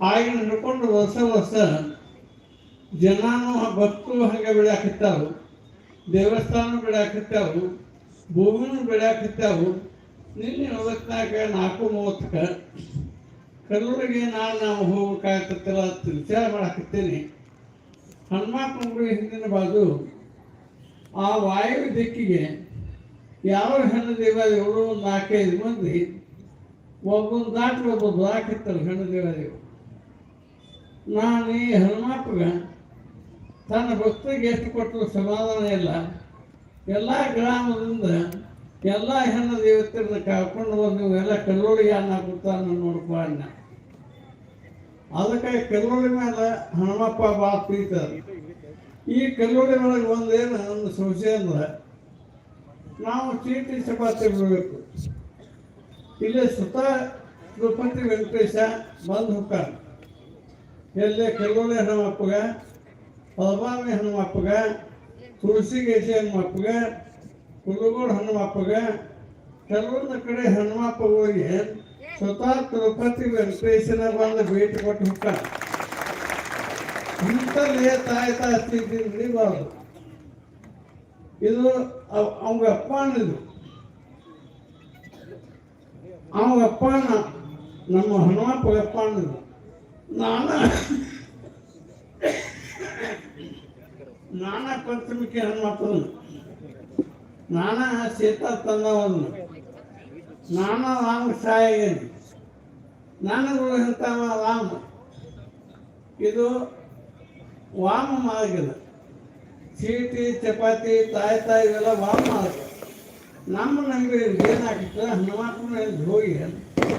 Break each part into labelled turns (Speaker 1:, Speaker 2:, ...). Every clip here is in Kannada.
Speaker 1: ಆಗಿನ ಹಿಡ್ಕೊಂಡು ಹೊಸ ವರ್ಷ ಜನನು ಭಕ್ತರು ಹಂಗೆ ಬೆಳೆಯಾಕತ್ತಾವು ದೇವಸ್ಥಾನ ಬೆಳೆಯಾಕತ್ತಾವು ಭೂಮಿನೂ ಬೆಳೆಯಾಕತ್ತಾವು ನಿನ್ನೆ ಅವತ್ನಾಗ ನಾಲ್ಕು ಮೂವತ್ತಕ್ಕೆ ಕಲ್ಲೂರಿಗೆ ನಾನು ನಾವು ಹೋಗ್ಬೇಕಾಗ್ತಲ್ಲ ಅಂತ ವಿಚಾರ ಮಾಡಾಕತ್ತೇನೆ. ಹನುಮಾತ್ಮ ಗುಡಿ ಹಿಂದಿನ ಬಾಜು ಆ ವಾಯು ದಿಕ್ಕಿಗೆ ಯಾವ ಹೆಣ್ಣು ದೇವಾಲಯಗಳು ಒಂದು ನಾಲ್ಕೈದು ಮಂದಿ, ಒಬ್ಬೊಂದು ದಾಟಿ ಒಬ್ಬ ಹಾಕಿತ್ತಲ್ಲ ಹೆಣ್ಣು ದೇವಾಲಯಗಳು ನಾನು ಈ ಹನುಮಪ್ಪಗ ತನ್ನ ಭಕ್ತಿಗೆ ಎಷ್ಟು ಕೊಟ್ಟರು ಸಮಾಧಾನ ಇಲ್ಲ. ಎಲ್ಲ ಗ್ರಾಮದಿಂದ ಎಲ್ಲ ಹೆಣ್ಣು ದೇವತೆಯನ್ನ ಕರ್ಕೊಂಡು ಬಂದು ಎಲ್ಲ ಕಲ್ಲೋಳಿಗೆ ಅನ್ನ ಕೊಡ್ತಾನೆ ನೋಡಪ್ಪ ಅಣ್ಣ. ಅದಕ್ಕೆ ಕಲ್ಲೋಳಿ ಮೇಲೆ ಹನುಮಪ್ಪ ಭಾಳ ಪ್ರೀತಾರ ಈ ಕಲ್ಲೋಳಿ ಒಳಗೆ ಒಂದೇನು ಒಂದು ಸಮಸ್ಯೆ ಅಂದ್ರೆ ನಾವು ಚೀಟಿ ಚಪಾತಿ ಬಿಡಬೇಕು. ಇಲ್ಲಿ ಸುತ್ತ ತಿರುಪತಿ ವೆಂಕಟೇಶ ಬಂದು ಹೋಗ್ತಾನೆ ಎಲ್ಲೇ ಕಲ್ಲೋಳಿ ಹನುಮಪ್ಪಗ ಪದಮಾಮಿ ಹನುಮಪ್ಪಗ ತುಳಸಿಗೇಶಿ ಹನುಮಪ್ಪಗ, ಕುಲಗೋಡು ಹನುಮಪ್ಪಗ, ಕೆಲವೊಂದು ಕಡೆ ಹನುಮಪ್ಪ ಹೋಗಿ ಸ್ವತಃ ತಿರುಪತಿ ವೆಂಕಟೇಶನ ಬಂದು ಭೇಟಿ ಕೊಟ್ಟು ಹೋಗ್ತಾನೆ ಇಂಥಲ್ಲೇ ತಾಯಿ ಸ್ಥಿತಿ ಹಿಡಿಬಾರ್ದು ಇದು ಅವಂಗ ಅಪ್ಪ ಅನ್ನಿದು ಅವಂಗ ಅಪ್ಪನ, ನಮ್ಮ ಹನುಮಪ್ಪ ಅಪ್ಪ ಅನ್ನಿದು ನಾನ ನಾನ ಪಂಚಮಿಕೆ ಹನುಮಪ್ಪನ ನಾನಾ ಸೀತಾ ತಂದವನು ನಾನ ರಾಮ ಸಾಯಗೇನು ನಾನಗಳು ಇಂಥವ ರಾಮ. ಇದು ವಾಮ ಮಾರ್ಗದ ಚೀಟಿ, ಚಪಾತಿ, ತಾಯಿ ತಾಯಿ ಇವೆಲ್ಲ ವಾಮ ಮಾರ್ಗ. ನಮ್ಮ ನಂಗೆ ಏನಾಗಿತ್ತು ಹನುಮಪ್ಪನ ಹೋಗಿ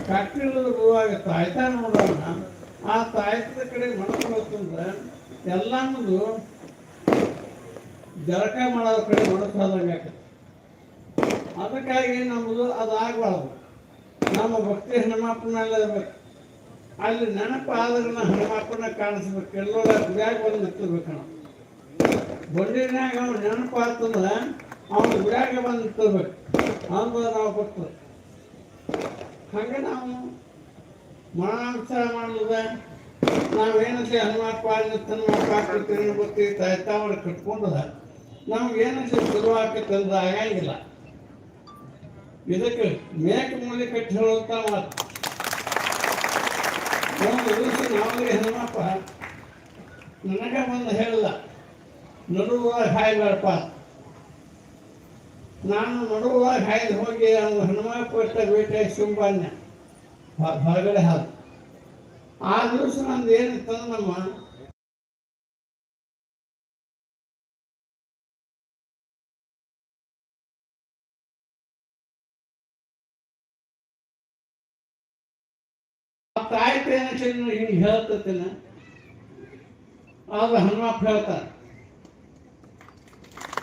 Speaker 1: ಫ್ಯಾಕ್ಟ್ರಿಗಳು ಬರುವಾಗ ತಾಯ್ತಾ ನೋಡೋಣ ಆ ಸಾಹಿತ್ಯದ ಕಡೆ ಮನಸ್ಸು ಹೋಗ್ತಂದ್ರೆ ಎಲ್ಲಾನು ಜಳಕ ಮಾಡೋದ್ರ ಕಡೆ ಮನಸ್ಸು ಆದಂಗೆ ಅದಕ್ಕಾಗಿ ನಮ್ಮದು ಅದು ಆಗಬಾರ್ದು. ನಮ್ಮ ಭಕ್ತಿ ಹನುಮಪ್ಪನಲ್ಲಿ ಇರ್ಬೇಕು. ಅಲ್ಲಿ ನೆನಪು ಆದ್ರೆ ಹನುಮಪ್ಪನ ಕಾಣಿಸ್ಬೇಕು. ಎಲ್ಲೋರ ಗುಡಿಯಾಗ ಬಂದು ನಿಂತಿರ್ಬೇಕು ನಾವು. ಬಂಡಿನಾಗ ಅವ್ನು ನೆನಪು ಆಗ್ತಂದ್ರೆ ಅವನು ಗುಡಿಯಾಗ ಬಂದು ನಿಂತಿರ್ಬೇಕು. ಅಂದ ನಾವು ಭಕ್ತರು. ಹಂಗೆ ನಾವು ಮರಣಾಂಶ ಮಾಡುದ ನಾವೇನಂತೆ ಹನುಮಪ್ಪ ಅಲ್ಲಿ ಹನುಮಪ್ಪ ಹಾಕ್ತಿರ್ತೀವಿ ಗೊತ್ತಿ ತಾಯ್ತಾವಳ ಕಟ್ಕೊಂಡದ. ನಮ್ಗೇನಂತೆ ಶುರು ಆಕತ್ತೆ ಅಂದ್ರೆ ಆಗಂಗಿಲ್ಲ ಇದಕ್ಕೆ ಮೇಕ ಮೂಲಿ ಕಟ್ಟಿ ಹೇಳುವಂತ ಮಾತು. ಒಂದು ನಾವೇ ಹನುಮಪ್ಪ ನನಗೆ ಬಂದು ಹೇಳಲ್ಲ ನಡುವಾಗ ಹಾಯ್ಬೇಡಪ್ಪ. ನಾನು ನಡುವಾಗ ಹಾಯ್ದು ಹೋಗಿ, ಅವನು ಹನುಮಪ್ಪ ಭೇಟಿ ಸುಂಬನ್ಯ ಹೊರಗಡೆ ಹಾದು ಆ ದಿವಸ ನಂದು ಏನಿತ್ತು ನಮ್ಮ ತಾಯಿ ಏನಕ್ಕೆ ಹಿಂಗೆ ಹೇಳ್ತೇನ ಆಗ ಹನುಮಪ್ಪ ಹೇಳ್ತಾನೆ.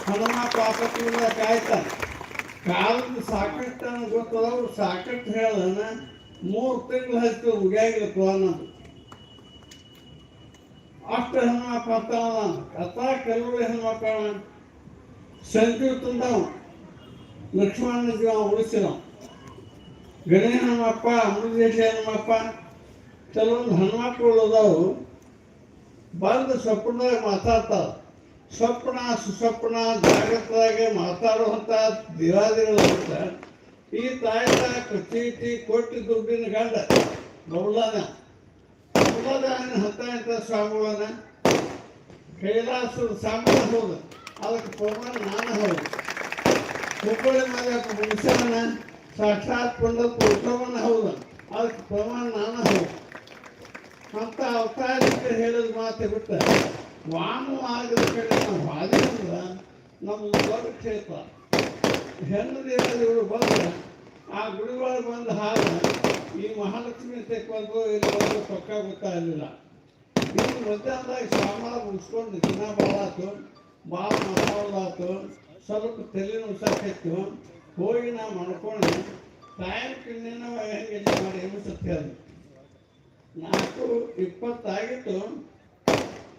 Speaker 1: ಹನುಮಪ್ಪ ಆಪತ್ತಿನಿಂದ ಕಾಯ್ತಾನೆ. ಕಾಲದ ಸಾಕಷ್ಟು ನನಗೆ ಗೊತ್ತದವ್ರು ಸಾಕಷ್ಟು ಹೇಳನ ಮೂರು ತಿಂಗಳು ಹಚ್ಚಿ ಉಗ್ಯಾಗಿಲ್ಲ ಅನ್ನೋದು ಅಷ್ಟು ಹನುಮಪ್ಪ ಅಂತ ಅತ್ತ ಕೆಲವರು ಹನುಮಪ್ಪ ಸಂಜೀವ್ ತಂದವ ಲಕ್ಷ್ಮಣ ಜೀವ ಉಳಿಸಿದವ ಗಣೇ ಹನುಮಪ್ಪ ಅಮೃತೇಶ ಹನುಮಪ್ಪ ಕೆಲವೊಂದು ಹನುಮಪ್ಪಗಳು ಅದಾವು ಬಂದು ಸ್ವಪ್ನದಾಗ ಮಾತಾಡ್ತಾವ ಸ್ವಪ್ನ ಸುಸ್ವಪ್ನ ಜಾಗೃತದಾಗೆ ಮಾತಾಡುವಂಥ ದೇವಾದಿಗಳು ಅಂತ. ಈ ತಾಯಿ ಚೀಟಿ ಕೊಟ್ಟು ದುಡ್ಡಿನ ಗಂಡ ನೋಡ್ಲಾನ ಬೌಲಾದ ಹತ್ತ ಇಂಥ ಸ್ವಾಮಿಗಳನ್ನ. ಕೈಲಾಸದ ಸಾಂಬಾರ ಹೌದು. ಅದಕ್ಕೆ ಪ್ರಮಾಣ ನಾನು ಹೌದು. ಹುಬ್ಬಳ್ಳಿ ಮೇಲೆ ಮನುಷ್ಯನ ಸಾಕ್ಷಾತ್ ಪುಂಡ ಪುರುಷವನ್ನ ಹೌದು. ಅದಕ್ಕೆ ಪ್ರಮಾಣ ನಾನು ಹೌದು. ಅಂತ ಅವತಾರಕ್ಕೆ ಹೇಳಿದ ಮಾತು ಬಿಟ್ಟು. ವಾಮ ಆಗದ ಕಡೆ ನಾವು ಹಾದಿದ್ರೆ ನಮ್ಮ ದೊಡ್ಡ ಕ್ಷೇತ್ರ. ಹೆಣ್ಣು ಇವರು ಬಂದ್ರೆ ಆ ಗುಡಿ ಒಳಗೆ ಬಂದ ಹಾಗೆ ಈ ಮಹಾಲಕ್ಷ್ಮಿ ತೆಕ್ಕೊಂಡು ಇಲ್ಲಿ ಬಂದು ಪಕ್ಕ ಗೊತ್ತಾಗಲಿಲ್ಲ ಇನ್ನು ಮಧ್ಯಾಹ್ನದಾಗ ಸಾಮಾನು ಮುಗಿಸ್ಕೊಂಡು ದಿನ ಬಾಳಾತು ಭಾಳ ಮಾತಾಡೋದಾತು, ಸ್ವಲ್ಪ ತಲೆನೂ ಸಾಕಿತ್ತು ಹೋಗಿ ನಾವು ಮಾಡ್ಕೊಂಡು ಟೈಮ್ ಕಿನ್ನೇನೋ ಹೆಂಗೆ ಮಾಡಿ ಏನು ಸತ್ಯ ಅದು ನಾಲ್ಕು ಇಪ್ಪತ್ತಾಗಿತ್ತು,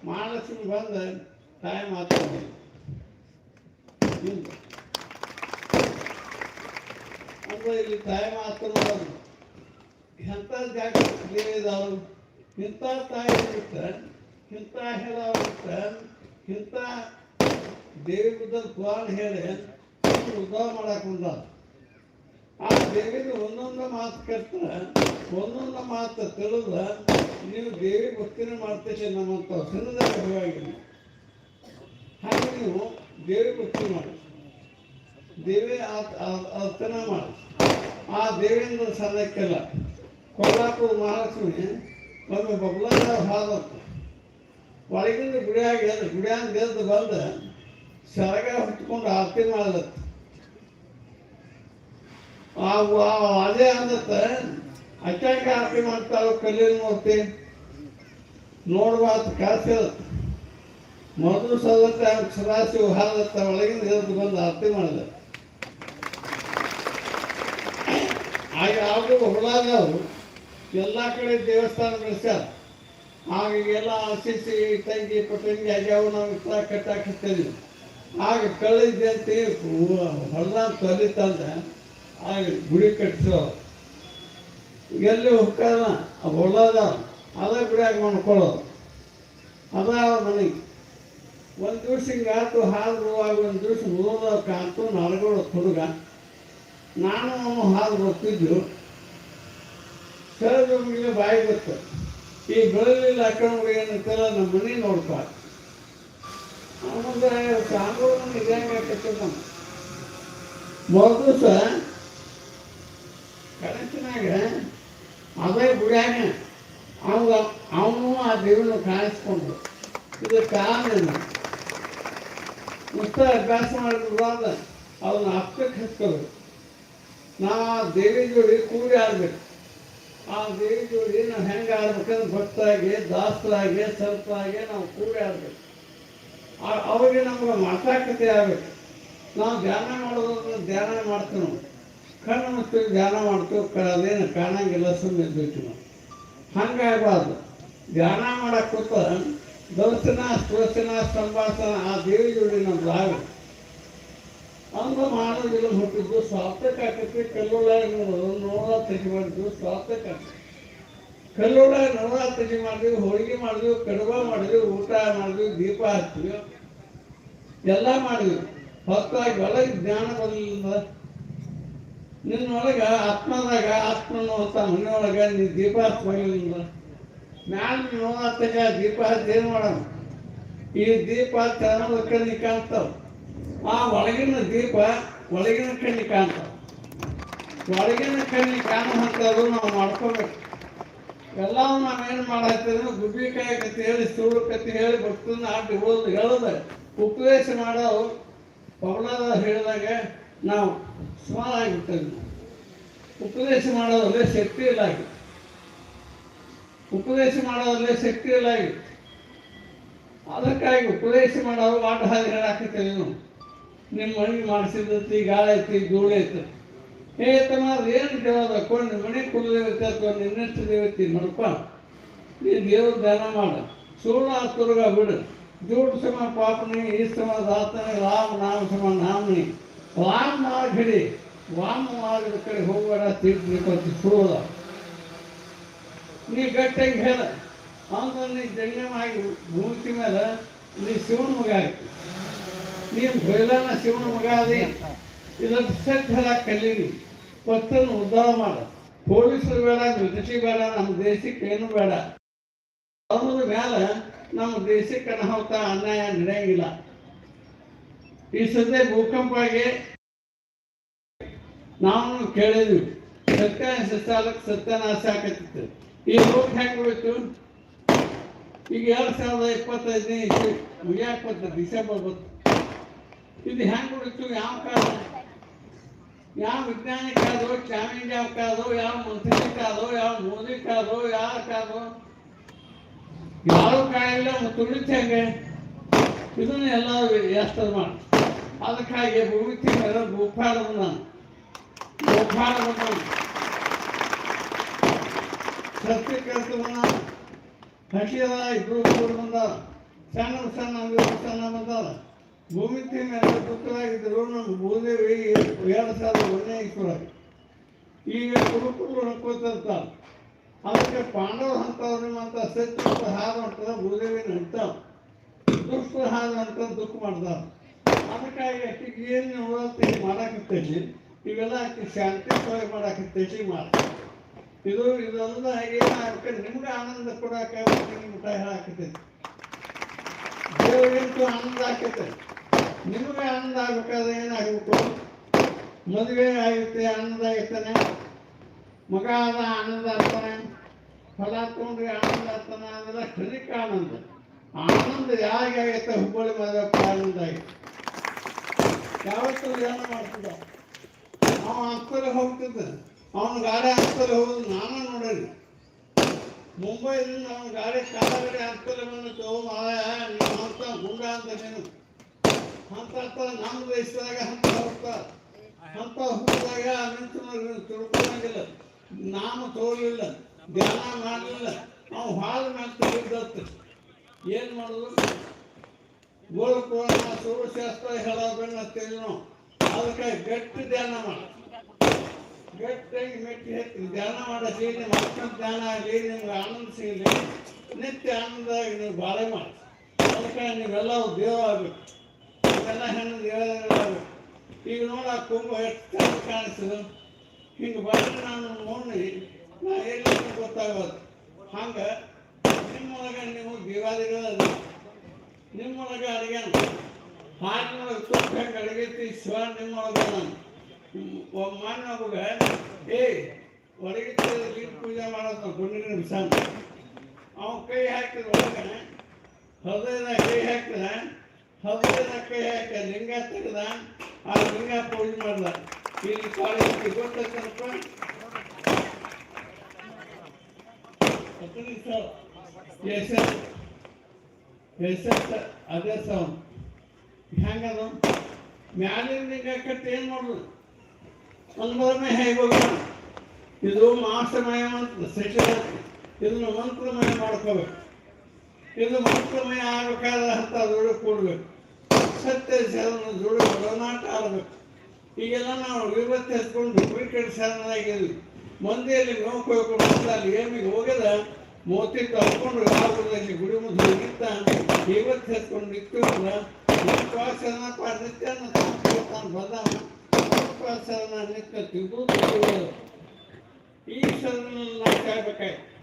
Speaker 1: ಮಹಾಲಕ್ಷ್ಮಿ ಬಂದ ಟೈಮ್ ಮಾತಾಡಿ ಇಲ್ಲಿ ತಾಯಿ ಮಾತ್ರ ಎಂಥ ಜಾಗ ಇಂಥ ತಾಯಿ ಇರುತ್ತೆ, ಇಂಥ ಹೇಳ ಬಿಟ್ಟು ಇಂಥ ದೇವಿ ಬುದ್ಧನ ಪುರಾಣ ಹೇಳಿ ಉದ್ಧಾರ ಮಾಡಕ್ಕೆ ಬಂದ ಆ ದೇವಿನ ಒಂದೊಂದು ಮಾತು ಕೆಟ್ಟ ಒಂದೊಂದು ಮಾತು ತಿಳಿದ ನೀವು ದೇವಿ ಭಕ್ತಿನ ಮಾಡ್ತೇವೆ ನಮ್ಮಂತ ತಿಳಿದ ಹಾಗೆ ನೀವು ದೇವಿ ಭಕ್ತಿ ಮಾಡಿ, ದೇವಿ ಅರ್ಥನ ಮಾಡಿ. ಆ ದೇವೇಂದ್ರ ಸಣ್ಣಕ್ಕೆಲ್ಲ ಕೊಲ್ಲಾಪುರ ಮಹಾಲಕ್ಷ್ಮಿ ಒಮ್ಮೆ ಬಬ್ಲಾದ ಹಾಲತ್ತ ಒಳಗಿಂದ ಗುಡಿಯಾಗ ಎದ್ದು ಎದ್ದು ಬಂದು ಸರಗ ಹುಟ್ಕೊಂಡು ಆರತಿ ಮಾಡಲತ್ತ. ಅದೇ ಅಂದತ್ತ ಅಚ್ಚಾಕ ಆರತಿ ಮಾಡ್ತಾರೋ ಕಲ್ಲಿನ ಮೂರ್ತಿ ನೋಡ್ಬಾರ್ದು ಕಾಸಿರತ್ತ ಮೊದಲು ಸದತ್ತ ಸದಾಶಿವ ಹಾದತ್ತ ಒಳಗಿಂದ ಎದ್ದು ಬಂದು ಆರತಿ ಮಾಡಿದ ಆಗ ಯಾವುದು ಹುಳಾದವರು ಎಲ್ಲ ಕಡೆ ದೇವಸ್ಥಾನ ಬೆಳೆಸ್ಯಾರ ಆಗ ಎಲ್ಲ ಆಶಿಸಿ ತಂಗಿ ಪಟ್ಟಂಗಿ ಆಗ್ಯಾವ ನಾವು ಕಟ್ಟಾಕಿರ್ತೇವೆ ಆಗ ಕಳ್ಳಿದ್ದೆ ಅಂತ ಹೊಲ ತೊಲಿತಂದ ಆಗ ಗುಡಿ ಕಟ್ಟಿಸೋ ಎಲ್ಲಿ ಹೋಗ್ತಾರ ಹೊಲದ ಅದ ಗುಡಿಯಾಗಿ ಮಾಡ್ಕೊಳ್ಳೋದು ಅದ ಮನೆ. ಮನೆಗೆ ಒಂದು ದಿವ್ಸ ಹಿಂಗಾತು, ಹಾಲು ಆಗ ಒಂದು ದಿವ್ಸ ಮುಗಿದ ಕಾತು ನಾಲ್ಕು ಹುಡುಗ ನಾನು ಅವನು ಹಾಲು ಬರ್ತಿದ್ದು ಸಹಜವಾಗಿ ಬಾಯಿ ಗೊತ್ತು. ಈ ಬೆಳಲಿಲ್ಲ ಹಾಕೊಂಡು ಏನಂತಾರ ನಮ್ಮ ಮನೆ ನೋಡ್ತಾರೆ ಆಮೇಲೆ ಸಾಂಗೋಳನ ಇದಂಗೆ ಆಕೈತೆ ನಮ್ಮ ಮೊದಲು ಸಹ ಅದೇ ಗುಡಿಯಾಗ ಅವಾಗ ಅವನು ಆ ದೇವನ ಕಾಣಿಸ್ಕೊಂಡ್ರು. ಇದು ಕಾರಣ ಮುಸ್ತ ಅಭ್ಯಾಸ ಮಾಡಿರುವಾಗ ಅವನ್ನ ಅಪ್ಪಕ್ಕೆ ಹಚ್ಕೋಬೇಕು. ಆ ದೇವಿ ಜೋಡಿ ಕೂಡಿ ಆಡ್ಬೇಕು. ಆ ದೇವಿ ಜೋಡಿ ನಾವು ಹೆಂಗೆ ಆಡ್ಬೇಕಂದ್ರೆ ಭಕ್ತರಾಗಿ ದಾಸರಾಗಿ ಸ್ವಲ್ಪಾಗಿ ನಾವು ಕೂಡಿ ಆಡ್ಬೇಕು. ಅವಾಗ ನಮ್ಗೆ ಮಾತಾಕತೆ ಆಗ್ಬೇಕು. ನಾವು ಧ್ಯಾನ ಮಾಡೋದ್ರ ಧ್ಯಾನ ಮಾಡ್ತೀವಿ ಕಣ್ಣು ಮುಚ್ಚಿ ಧ್ಯಾನ ಮಾಡ್ತೀವಿ ಅದೇನು ಕಾಣಂಗಿಲ್ಲ ಸುಮ್ಮನೆ ಇದ್ಬಿಟ್ಟು ನಾವು. ಹಂಗಾಗಬಾರ್ದು. ಧ್ಯಾನ ಮಾಡಕ್ಕೆ ದರ್ಶನ ಸ್ಪರ್ಶನ ಸಂಭಾಷಣ ಆ ದೇವಿ ಜೋಡಿ ನಮ್ದು ಆಗಬೇಕು. ಅಂದ ಮಾಡೋದಿಲ್ಲ ಹುಟ್ಟಿದ್ದು ಸ್ವಾರ್ಥಕ್ಕೆ ಆಕತಿ ಕಲ್ಲೊಳಗೆ ನೋಡ ತೆಗಿ ಮಾಡಿದ್ವಿ ಸ್ವಾರ್ಥಕ್ಕೆ ಆಕತಿ ಕಲ್ಲೊಳಗೆ ನೋಡ ತೆಗಿ ಮಾಡಿದ್ವಿ, ಹೋಳಿಗೆ ಮಾಡಿದ್ವಿ, ಕಡುಬ ಮಾಡಿದ್ವಿ, ಊಟ ಮಾಡಿದ್ವಿ, ದೀಪ ಹಚ್ಚಿದ್ವಿ, ಎಲ್ಲ ಮಾಡಿದ್ವಿ. ಹೊತ್ತಾಗಿ ಒಳಗೆ ಜ್ಞಾನ ಬರಲಿಲ್ಲ ನಿನ್ನೊಳಗೆ ಆತ್ಮದಾಗ ಆತ್ಮನು ಅಂತ ಮನೆಯೊಳಗೆ ನೀ ದೀಪ ಹಚ್ಚಲಿಲ್ಲ ಮ್ಯಾಲ ನೋಡತ್ತಗ ದೀಪ ಹಚ್ಚಿ ಏನು ಮಾಡೋಣ ಈ ದೀಪ ಚೆನ್ನಾಗಿ ನೀ ಕಾಣ್ತಾವ. ಆ ಒಳಗಿನ ದೀಪ ಒಳಗಿನ ಕಣ್ಣಿ ಕಾಣ್ತ ಒಳಗಿನ ಕಣ್ಣಿ ಕಾಣುವಂಥದ್ದು ನಾವು ಮಾಡ್ಕೋಬೇಕು. ಎಲ್ಲವೂ ನಾವೇನು ಮಾಡತ್ತಿದ್ರು ಗುಬ್ಬಿ ಕಾಯಿ ಕತೆ ಹೇಳಿ ಸುಳ್ಳು ಕತೆ ಹೇಳಿ ಭಕ್ತನ ಆಟಿ ಹೋದ್ ಹೇಳದ. ಉಪದೇಶ ಮಾಡೋ ಪವನದ ಹೇಳಿದಾಗ ನಾವು ಸುಮಾರು ಆಗಿಬಿಡ್ತೇವೆ ಉಪದೇಶ ಮಾಡೋದಲ್ಲೇ ಶಕ್ತಿ ಇಲ್ಲ ಉಪದೇಶ ಮಾಡೋದಲ್ಲೇ ಶಕ್ತಿ ಇಲ್ಲ ಅದಕ್ಕಾಗಿ ಉಪದೇಶ ಮಾಡೋರು ಆಟ ಹಾದಿ ಹೇಳಾಕತ್ತೇವೆ ನಾವು. ನಿಮ್ಮ ಮನೆ ಮಾಡಿಸಿದೈತಿ ಗಾಳಿ ಐತಿ, ಧೂಳು ಐತಿ. ಏ ತಮ್ಮ ಏನು ದೇವದಕ್ಕೋ ನಿಮ್ಮ ಮನೆ ಕುಲದೇವತೆ ಅಥವಾ ನಿನ್ನೆಷ್ಟು ದೇವತೆ ನೋಡ್ಪ ನೀ ದೇವ್ರ ದಾನ ಮಾಡ. ಸುಳ್ಳು ಆತುರ್ಗ ಬಿಡು. ಜೂಡ್ ಸಮ ಪಾಪನಿ, ಈ ಸಮ ದಾತನಿ, ರಾಮ ನಾಮ ಸಮ ನಾಮನಿ. ರಾಮ ಮಾರ್ಗ ಹಿಡಿ ವಾಮ ಮಾರ್ಗದ ಕಡೆ ಹೋಗಬೇಡ ತೀರ್ಥ ಸುಳ್ಳ. ನೀ ಗಟ್ಟಿಯಾಗಿ ಹೇಳ. ಅಂದ್ರೆ ನೀ ಜಂಗಮಾಗಿ ಭೂಮಿ ಮೇಲೆ ನೀ ಶಿವನ ಮಗ ಆಗ್ತಿ ನೀನು ಬೈಲಾನ ಶಿವನ ಮಗ ಅದೇ ಇದನ್ನು ಹೇಳಕ್ ಕಲೀರಿ. ಭಕ್ತನ ಉದ್ಧಾರ ಮಾಡ. ಪೊಲೀಸರು ಬೇಡ, ಜ್ಯೋತಿಷಿ ಬೇಡ, ನಮ್ಮ ದೇಶಕ್ಕೆ ಏನು ಬೇಡ. ಅವನ ಮ್ಯಾಲ ನಮ್ಮ ದೇಶಕ್ಕೆ ಅನಾಹುತ ಅನ್ಯಾಯ ನಡೆಯಂಗಿಲ್ಲ. ಈ ಸದ್ಯ ಭೂಕಂಪ ಆಗಿ ನಾವು ಕೇಳಿದ್ವಿ. ಸತ್ಯ ಸಸ್ಯಾಲಕ್ಕೆ ಸತ್ಯನಾಶ ಆಗತ್ತಿತ್ತು ಈ ರೋಗ ಹೆಂಗೆ ಹೋಯ್ತು ಈಗ ಎರಡು ಸಾವಿರದ ಇಪ್ಪತ್ತೈದನೇ ಮುಗಿಯಾಕ ಬಂತು, ಡಿಸೆಂಬರ್ ಬಂತು. ಇದು ಹ್ಯಾಂಗ್ ಉಳಿತು? ಯಾವ ಕಾಲ? ಯಾವ ವಿಜ್ಞಾನಿಕ ಕಾದು ಚಾಮಿಂಗ್ ಯಾವ ಕಾದು ಯಾವ ಮಂತ್ರಿ ಕಾದು ಯಾವ ಮೋದಿ ಕಾದು ಯಾವ ಕಾದು ಯಾರು ಕಾಯಿಲ್ಲ ತುಳಿತ ಹೆಂಗೆ. ಇದನ್ನ ಎಲ್ಲಾರು ಎಷ್ಟು ಮಾಡಿ ಅದಕ್ಕಾಗಿ ಭೂಮಿತಿ ಮೇಲೆ ಭೂಪಾಡ ನಾನು. ಬಂದ ಸತ್ಯ ಬಂದ ಇಬ್ಬರು ಬಂದಾರ ಸಣ್ಣ ಸಣ್ಣ ಸಣ್ಣ ಬಂದಾರ ಭೂಮಿತಿ ಮೇಲೆ ಪುತ್ರರಾಗಿದ್ದರು ನಮ್ಮ ಭೂದೇವಿ ಎರಡು ಸಾವಿರದ ಒಂದನೇ ಈಶ್ವರ. ಈಗ ಕುರುಕುರು ಅನ್ಕೋತಿರ್ತಾರೆ ಅದಕ್ಕೆ ಪಾಂಡವ ಅಂತವ್ರು ಅಂತ ಸತ್ಯ ಹಾದು ಅಂತದ ಭೂದೇವಿನ ಅಂತಾವ ದುಷ್ಟ ಹಾದು ಅಂತ ದುಃಖ ಮಾಡ್ತಾರೆ. ಅದಕ್ಕಾಗಿ ಆಕಿಗೆ ಏನು ನೋಡಂತ ಮಾಡಾಕತ್ತೈತಿ ಇವೆಲ್ಲ ಅಕ್ಕಿ ಶಾಂತಿ ಸಹಾಯ ಮಾಡಾಕತ್ತೈತಿ ಮಾಡ ಇದು ಇದೆಲ್ಲ ಏನಾಗಕ್ಕೆ ನಿಮ್ಗೆ ಆನಂದ ಕೊಡಾಕ ನಿಮ್ಮ ಊಟ ಹೇಳಾಕತ್ತೈತಿ ದೇವರಿಂತೂ ಆನಂದ ಆಕೈತೆ ನಿಮಗೆ ಆನಂದ ಆಗ್ಬೇಕಾದ್ರೆ ಏನಾಗಬೇಕು? ಮದುವೆ ಆಗುತ್ತೆ, ಆನಂದ ಆಗ್ತಾನೆ. ಮಗ ಆದ ಆನಂದ ಆಗ್ತಾನೆ. ಫಲ ತೊಗೊಂಡ್ರೆ ಆನಂದ ಆಗ್ತಾನೆ ಅದೆಲ್ಲ ಕ್ಷಣಿಕ ಆನಂದ. ಆನಂದ ಯಾರಿಗೆ ಆಗೈತೆ ಹುಬ್ಬಳ್ಳಿ ಮದುವೆ ಆನಂದ ಆಗಿತ್ತು. ಯಾವತ್ತೂ ಧ್ಯಾನ ಮಾಡ್ತಿದ್ದ ಅವ ಹತ್ತಲ್ಲಿ ಹೋಗ್ತಿದ್ದ. ಅವನು ಗಾಡಿ ಹತ್ತಲ್ಲಿ ಹೋಗುದು ನಾನು ನೋಡೇನಿ ಮುಂಬೈದಿಂದ ಅವನ ಗಾಡಿ ಕಾಲಗಡೆ ಹತ್ತಲ್ಲಿ ಬಂದು ತಗೊಂಡು ನೀವು ಅಂತ ಗುಂಡ ಅಂತ ನೀನು. ಅಂತ ನಮ್ಮ ದೇಶದಾಗ ಅಂತ ಅಂತ ಹೋದಾಗ ನಿಂತು ತಿಳ್ಕೊಳಂಗಿಲ್ಲ. ನಾಮ ತೋಲಿಲ್ಲ ಧ್ಯಾನ ಮಾಡಲಿಲ್ಲ. ನಾವು ಹಾಲು ಮಾಡ್ತಾ ಇದ್ದತ್ತು ಏನು ಮಾಡೋದು? ಗೋಳು ಪುರಾಣ ಶಿವಶಾಸ್ತ್ರ ಹೇಳೋದನ್ನ ನಾವು ಅದಕ್ಕೆ ಗಟ್ಟಿ ಧ್ಯಾನ ಮಾಡ. ಗಟ್ಟಿಯಾಗಿ ಮೆಟ್ಟಿ ಎತ್ತಿ ಧ್ಯಾನ ಮಾಡಕ್ಕೆ ನಿಮ್ಮ ಆತ್ಮ ಧ್ಯಾನ ಆಗಲಿ, ನಿಮ್ಗೆ ಆನಂದ ಸಿಗಲಿ ನಿತ್ಯ ಆನಂದ ಆಗಿ ನೀವು ಬಾಳೆ ಮಾಡಿ. ಅದಕ್ಕೆ ನೀವೆಲ್ಲವೂ ದೇವ ಆಗಬೇಕು ಇದೆಲ್ಲ ಹೆಣ್ಣು ದೇವರಾಗಬೇಕು ಈಗ ನೋಡ ಆ ಕುಂಭ ಎಷ್ಟು ಚೆನ್ನಾಗಿ ಕಾಣಿಸ್ತದೆ ಹಿಂಗೆ ಬಂದ್ರೆ ನಾನು ನೋಡಿ ನಾ ಎಲ್ಲಿ ಗೊತ್ತಾಗೋದು ಹಂಗೆ ನಿಮ್ಮೊಳಗೆ ನೀವು ದೇವಾದಿಗಳು ನಿಮ್ಮೊಳಗೆ ಅಡಿಗೆ ಹಾಲಿನೊಳಗೆ ತುಪ್ಪ ಹೆಂಗೆ ಅಡಿಗೈತಿ ಶಿವ ನಿಮ್ಮೊಳಗೆ ನಾನು ಒಬ್ಬ ಮಾನ್ಯ ಒಬ್ಬಗ ಏ ಒಳಗೆ ಲೀಟ್ ಪೂಜೆ ಮಾಡೋದು ಗುಂಡಿನ ವಿಷಾನ ಅವನ ಕೈ ಹಾಕಿದ ಒಳಗೆ ಹೃದಯದ ಕೈ ಹಾಕಿದ ಹೃದಯದ ಯಾಕೆ ಲಿಂಗ ತೆಗೆದ? ಆ ಲಿಂಗ ಪೂಜೆ ಮಾಡ್ದ. ಇಲ್ಲಿ college yes yes yes yes ಅದೇ ಸೌಂಡ್ ಹೆಂಗದ ಮ್ಯಾಲಿನ ಲಿಂಗ ಕಟ್ಟಿ ಏನು ಮಾಡೋದು ಒಂದು ಹೇಗೋಗ ಹೇಗೆ ಇದು ಮಾಸಮಯ ಮಂತ್ರ ಸೆಷನ್ ಇದನ್ನು ಮಂತ್ರಮಯ ಮಾಡ್ಕೋಬೇಕು. ಇದು ಆಗಬೇಕಾದ್ರೆ ಅಂತ ದುಡ್ಡು ಕೊಡ್ಬೇಕು ಸತ್ಯ ಸಾಧನ ದುಡ್ಡು ಒಡನಾಟ ಆಡಬೇಕು. ಈಗೆಲ್ಲ ನಾವು ವಿಪತ್ತು ಎತ್ಕೊಂಡು ಕ್ರಿಕೆಟ್ ಸಾಧನಾಗಿರಲಿ ಮಂದಿಯಲ್ಲಿ ನೋಡ್ಕೋಬೇಕು ಬಂದ ಅಲ್ಲಿ ಏಮಿಗೆ ಹೋಗದ ಮೋತಿ ತಳ್ಕೊಂಡು ರಾಹುಲದಲ್ಲಿ ಗುಡಿ ಮುಂದೆ ಹೋಗಿತ್ತ ಇವತ್ತು ಎತ್ಕೊಂಡು ಇತ್ತು ಶರಣ ನಿತ್ಯ ತಾನು ಬಂದ ಶರಣ ನಿತ್ಯ ತಿದ್ದು ಈ ಸಾಧನ ನಾವು ಕಾಯ್ಬೇಕಾಯ್ತು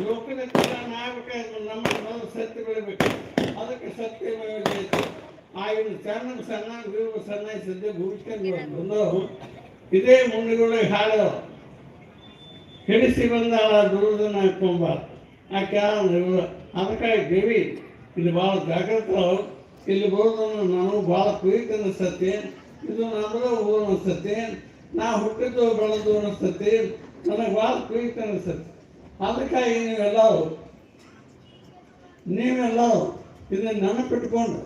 Speaker 1: ಲೋಕದ ಕಲ್ಯಾಣ ಆಗಬೇಕು ನಮ್ಮ ಮೊದಲು ಸತ್ಯ ಬೆಳಿಬೇಕು ಅದಕ್ಕೆ ಸತ್ಯ ಬೆಳಿಬೇಕು ಆ ಇವ್ನು ಸಣ್ಣ ಸಣ್ಣ ಗುರು ಸಣ್ಣ ಸದ್ಯ ಭೂಮಿಸ್ಕೊಂಡು ಬಂದವರು ಇದೇ ಮುಂಡಿಗಳಿಗೆ ಹಾಡೋರು ಹಿಡಿಸಿ ಬಂದಾಳ ದುರ್ದನ ಕೊಂಬ ಆ ಕೆಲವು ಅದಕ್ಕಾಗಿ ದೇವಿ ಇಲ್ಲಿ ಭಾಳ ಜಾಗೃತ ಇಲ್ಲಿ ಬರೋದನ್ನು ನಾನು ಭಾಳ ಪ್ರೀತಿ ಅನಿಸ್ತತಿ ಇದು ನಮ್ಮದ ಊರು ಅನಿಸ್ತತಿ ನಾ ಹುಟ್ಟಿದ್ದು ಬೆಳೆದು ಅನಿಸ್ತತಿ ನನಗೆ ಭಾಳ ಪ್ರೀತಿ ಅನಿಸ್ತತಿ ಅದಕ್ಕಾಗಿ ನೀವೆಲ್ಲರೂ ನೀವೆಲ್ಲರೂ ಇದನ್ನ ನೆನಪಿಟ್ಕೊಂಡು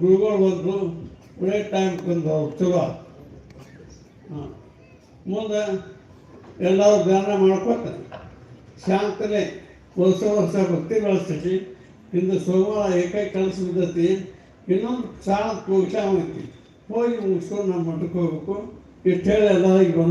Speaker 1: ಗುರುಗಳು ಬಂದು ಒಳ್ಳೆ ಟೈಮ್ ಬಂದು ಚಲೋ. ಮುಂದೆ ಎಲ್ಲರೂ ಧ್ಯಾನ ಮಾಡ್ಕೊತ, ಶಾಂತನೆ, ಹೊಸ ಹೊಸ ಭಕ್ತಿ ಬೆಳೆಸ್ತೈತಿ ಇಂದು ಸೋಮವಾರ ಏಕೈಕ ಬಿದ್ದೈತಿ ಇನ್ನೊಂದು ಶಾಂತ ಐತಿ ಹೋಗಿ ಮುಗಿಸ್ಕೊಂಡು ನಮ್ಮ ಮಠಕ್ಕೆ ಹೋಗ್ಬೇಕು. ಇಷ್ಟು ಹೇಳಿ ಎಲ್ಲರಿಗೆ ಬಂದ